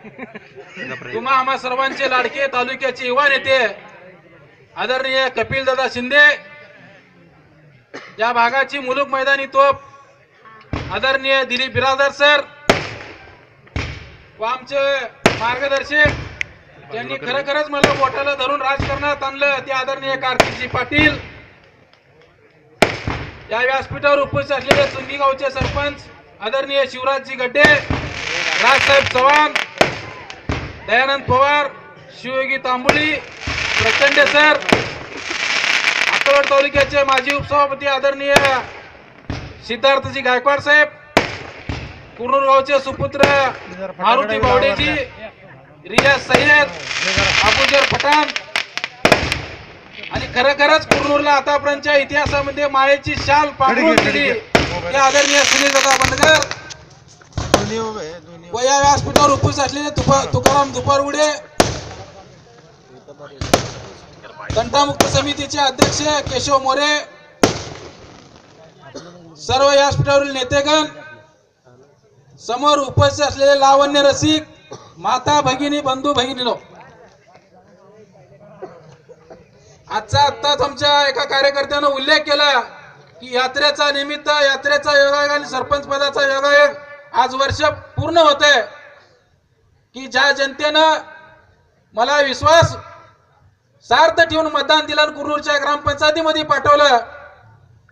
तुम्हा आम्हा सर्वांचे लाडके तालुक्याचे युवा नेते आदरणीय कपिल दादा शिंदे या भागाची मुलुक मैदानी तोप आदरणीय दिलीप बिरादर सर व आमचे मार्गदर्शक त्यांनी खरोखरच मला बोटाला धरून राजकारणात आणलं ते आदरणीय कार्तिकजी पाटील. या व्यासपीठावर उपस्थित असलेले चुंगी गावचे सरपंच आदरणीय शिवराजजी गड्डे राजसाहेब चव्हाण दयानंद पवार शिवयोगी तांबुली प्रचंड सर अकोला तालुक्याचे माजी उपसभापती आदरणीय सिद्धार्थजी गायकवाड साहेब कुर्नूर गावचे सुपुत्र मारुती बावडेजी रियाज सय्यद अबुजर पठाण आणि खरोखरच कुर्नूरला आतापर्यंतच्या इतिहासामध्ये मायेची शाल पांघरून दिली. आदरणीय सुनील दादा बंडगर वया व्यासपीठावर उपस्थित असलेले तुकाराम दुपारगुडे तंटामुक्त समितीचे अध्यक्ष केशव मोरे. सर्व व्यासपीठावरील नेतेगण. समोर उपस्थित असलेले लावण्य रसिक माता भगिनी बंधू भगिनीनो. आजचा आत्ताच आमच्या एका कार्यकर्त्यानं उल्लेख केला की यात्रेचा निमित्त यात्रेचा योगायोग आणि सरपंच पदाचा योगायोग आज वर्ष पूर्ण होत आहे की ज्या जनतेनं मला विश्वास सार्थ ठेवून मतदान दिलं कुरूरच्या ग्रामपंचायतीमध्ये पाठवलं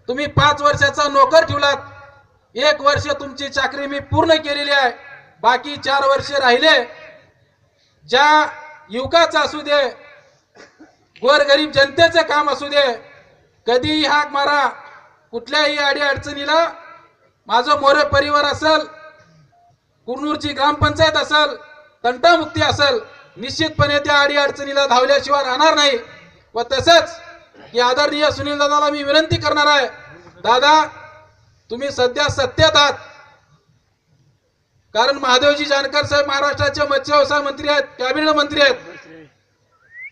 तुम्ही पाच वर्षाचा नोकर ठेवलात. एक वर्ष तुमची चाकरी मी पूर्ण केलेली आहे. बाकी चार वर्ष राहिले. ज्या युवकाचं असू दे गोरगरीब जनतेचं काम असू दे कधीही हाक मारा कुठल्याही अडी अडचणीला माझं मोरे परिवार असेल कुर्नूरची ग्रामपंचायत असेल तंटामुक्ती असेल निश्चितपणे त्या अडी अडचणीला धावल्याशिवाय राहणार नाही. व तसंच की आदरणीय सुनील दादाला मी विनंती करणार आहे दादा तुम्ही सध्या सत्तेत आहात. कारण महादेवजी जानकर साहेब महाराष्ट्राचे मत्स्य व्यवसाय मंत्री आहेत कॅबिनेट मंत्री आहेत.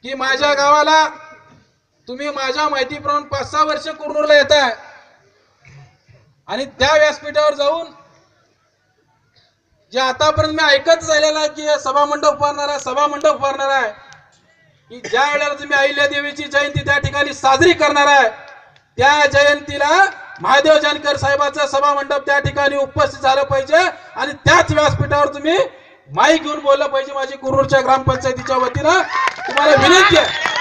की माझ्या गावाला तुम्ही माझ्या माहितीप्रमाणे पाच सहा वर्ष कुर्नूरला येत आहे आणि त्या व्यासपीठावर जाऊन जे आतापर्यंत मी ऐकत झालेलं आहे की सभा मंडप उभारणार आहे सभा मंडप उभारणार आहे की ज्या वेळेला तुम्ही अहिल्या देवीची जयंती त्या ठिकाणी साजरी करणार आहे त्या जयंतीला महादेव जानकर साहेबाचं सभा मंडप त्या ठिकाणी उपस्थित झालं पाहिजे आणि त्याच व्यासपीठावर तुम्ही माई घेऊन बोललं पाहिजे माझी कुरूरच्या ग्रामपंचायतीच्या वतीनं. तुम्हाला विनंती आहे.